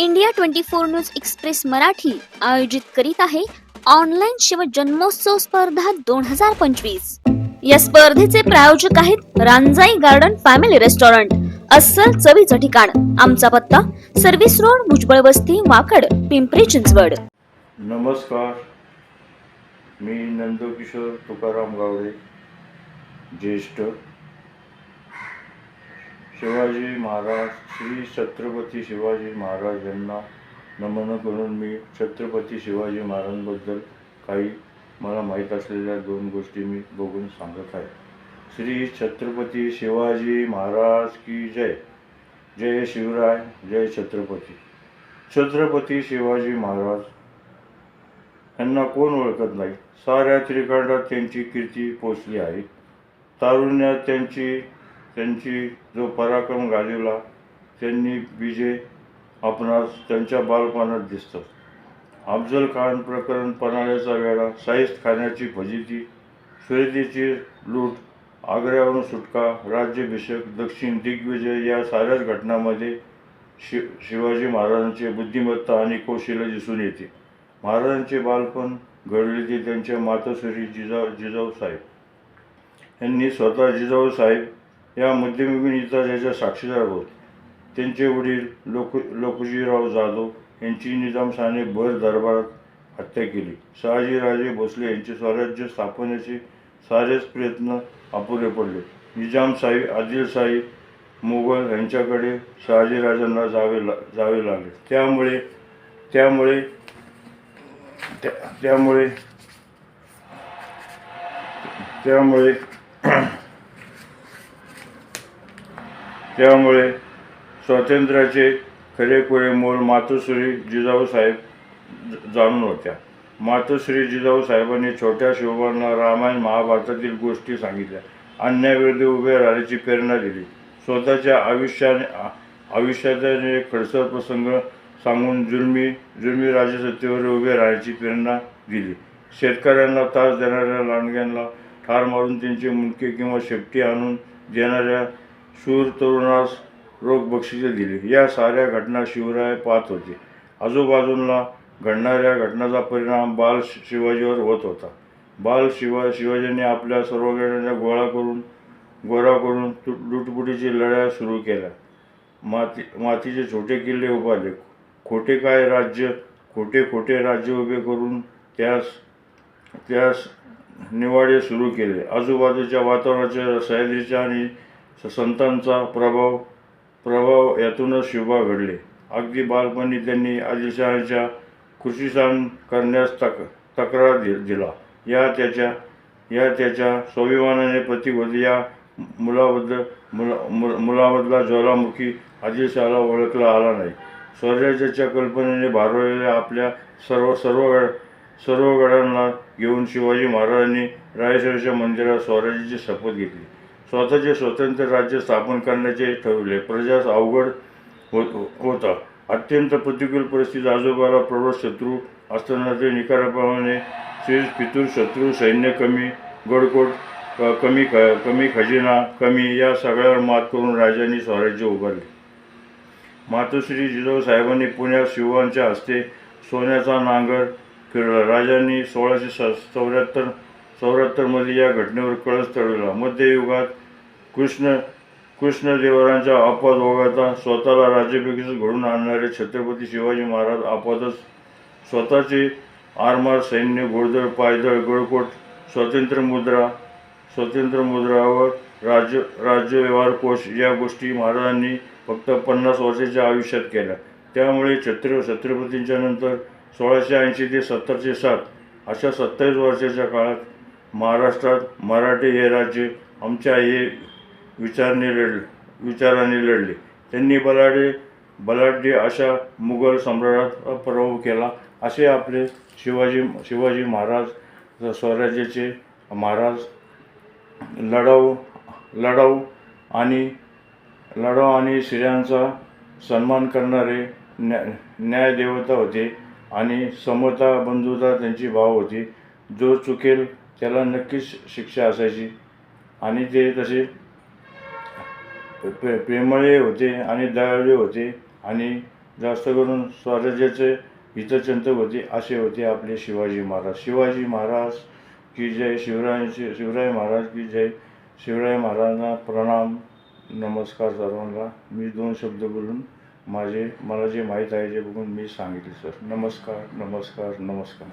India twenty four news express Marathi आयोजित करीत आहे ऑनलाईन शिव जन्मोत्सव स्पर्धा दोन हजार पंचवीस. या स्पर्धेचे प्रायोजक आहेत रांजाई गार्डन फॅमिली रेस्टॉरंट अस्सल चवीचं ठिकाण आमचा पत्ता सर्व्हिस रोड भुजबळ वस्ती वाकड पिंपरी चिंचवड. नमस्कार मी नंदकिशोर तुकाराम गावडे ज्येष्ठ शिवाजी महाराज श्री छत्रपती शिवाजी महाराज यांना नमन करून मी छत्रपती शिवाजी महाराजांबद्दल काही मला माहीत असलेल्या दोन गोष्टी मी बघून सांगत आहे. श्री छत्रपती शिवाजी महाराज की जय. जय शिवराय जय छत्रपती. छत्रपती शिवाजी महाराज यांना कोण ओळखत नाही? साऱ्या त्रिकांडात त्यांची कीर्ती पोचली आहे. तारुण्यात त्यांची त्यांची जो पराक्रम गाजवला त्यांनी विजय आपणास त्यांच्या बालपणात दिसतो. अफजल खान प्रकरण पन्हाळ्याचा वेळा साईस्त खाण्याची फजिती फिरतीची लूट आग्र्यावरून सुटका राज्याभिषेक दक्षिण दिग्विजय या साऱ्याच घटनांमध्ये शि शिवाजी महाराजांची बुद्धिमत्ता आणि कौशल्य दिसून येते. महाराजांचे बालपण घडले ते त्यांच्या मातोश्री जिजाऊ जिजाऊ साहेब यांनी स्वतः जिजाऊ साहेब या मध्ययुगीन इतिहासाच्या साक्षीदार होत. त्यांचे वडील लोक लोकजीराव जाधव यांची निजामशाने भर दरबारात हत्या केली. शहाजीराजे भोसले यांचे स्वराज्य स्थापनेचे सारेच प्रयत्न अपुरे पडले. निजामशाही आदिलशाही मुघल यांच्याकडे शहाजीराजांना जावे ला जावे लागले. त्यामुळे त्यामुळे त्या त्यामुळे त्यामुळे त्यामुळे स्वातंत्र्याचे खरेखुरे मोल मातोश्री जिजाऊ साहेब जाणून होत्या. मातोश्री जिजाऊ साहेबांनी छोट्या शिवबांना रामायण महाभारतातील गोष्टी सांगितल्या. अन्याविरुद्ध उभे राहण्याची प्रेरणा दिली. स्वतःच्या आयुष्याने आयुष्याने खडसर प्रसंग सांगून जुलमी जुलमी राजसत्तेवर उभे राहण्याची प्रेरणा दिली. शेतकऱ्यांना त्रास देणाऱ्या लांडग्यांना ठार मारून त्यांचे मुंडके किंवा शेपटी आणून देणाऱ्या शूर तरुणास रोग बक्षिसे दिली. या साऱ्या घटना शिवराय पाहत होते. आजूबाजूला घडणाऱ्या घटनाचा परिणाम बाल शिवाजीवर होत होता. बाल शिवा शिवाजीने आपल्या सर्व गोळा करून गोळा करून तु- लुटबुटीची लढ्या सुरू केल्या. माती मातीचे छोटे किल्ले उभारले. खोटे काय राज्य खोटे खोटे राज्य उभे करून त्यास त्यास निवाडे सुरू केले. आजूबाजूच्या वातावरणाच्या सह्याद्रीच्या आणि संतांचा प्रभाव प्रभाव यातूनच शिवबा घडले. अगदी बालपणी त्यांनी आदिलशहाच्या कृषीसान करण्यास तक तक्रार दि दिला. या त्याच्या या त्याच्या स्वाभिमानाने प्रतीक होते या मुलाबद्दल मुला मुल मुलामधला ज्वालामुखी आदिलशहाला ओळखला आला नाही. स्वराज्याच्या कल्पनेने भारवलेल्या आपल्या सर्व सर्व गड सर्व गडांना घेऊन शिवाजी महाराजांनी रायसरच्या मंदिरात स्वराज्याची शपथ घेतली. स्वतःचे स्वतंत्र राज्य स्थापन करण्याचे ठरवले. प्रजास अवघड होत होता. अत्यंत प्रतिकूल परिस्थिती आजोबाला प्रबळ शत्रू असताना ते निकाराप्रमाणे शेष पितूर शत्रू सैन्य कमी गडकोट कमी ख कमी खजिना कमी या सगळ्यावर मात करून राजांनी स्वराज्य उभारले. मातोश्री जिजाऊसाहेबांनी पुण्यात शिवांच्या हस्ते सोन्याचा नांगर फिरला राजांनी सोळाशे स चौऱ्याहत्तर चौऱ्याहत्तरमध्ये या घटनेवर कळस चढवला मध्ययुगात कृष्ण कृष्णदेवरांच्या अपवाद वगळता स्वतःला राज्यापैकीच घडून आणणारे छत्रपती शिवाजी महाराज अपवादच. स्वतःचे आरमार सैन्य घोडदळ पायदळ गळकोट स्वतंत्र मुद्रा स्वतंत्र मुद्रावर राज्य राज्य व्यवहार कोश या गोष्टी महाराजांनी फक्त पन्नास वर्षाच्या आयुष्यात केल्या. त्यामुळे छत्र छत्रपतींच्या नंतर सोळाशे ऐंशी ते सत्तरशे सात अशा सत्तावीस वर्षाच्या काळात महाराष्ट्रात मराठी हे राज्य आमच्या हे विचारने लढले विचाराने लढले. त्यांनी बलाडे बलाढ्य अशा मुघल सम्राटात पराभव केला. असे आपले शिवाजी शिवाजी महाराज स्वराज्याचे महाराज लढाऊ लढाऊ आणि लढाऊ आणि स्त्रियांचा सन्मान करणारे न्या न्यायदेवता होते आणि समता बंधुता त्यांची भाव होती. जो चुकेल त्याला नक्कीच शिक्षा असायची आणि ते तसे प्रे प्रेमळे होते आणि दयाळू होते आणि जास्त करून स्वराज्याचे हितचिंतक होते असे होते आपले शिवाजी महाराज. शिवाजी महाराज की जय शिवरायांचे शिवराय महाराज की जय शिवराय महाराजांना प्रणाम नमस्कार सर्वांना. मी दोन शब्द बोलून माझे मला जे माहीत आहे जे बघून मी सांगितले सर. नमस्कार नमस्कार नमस्कार.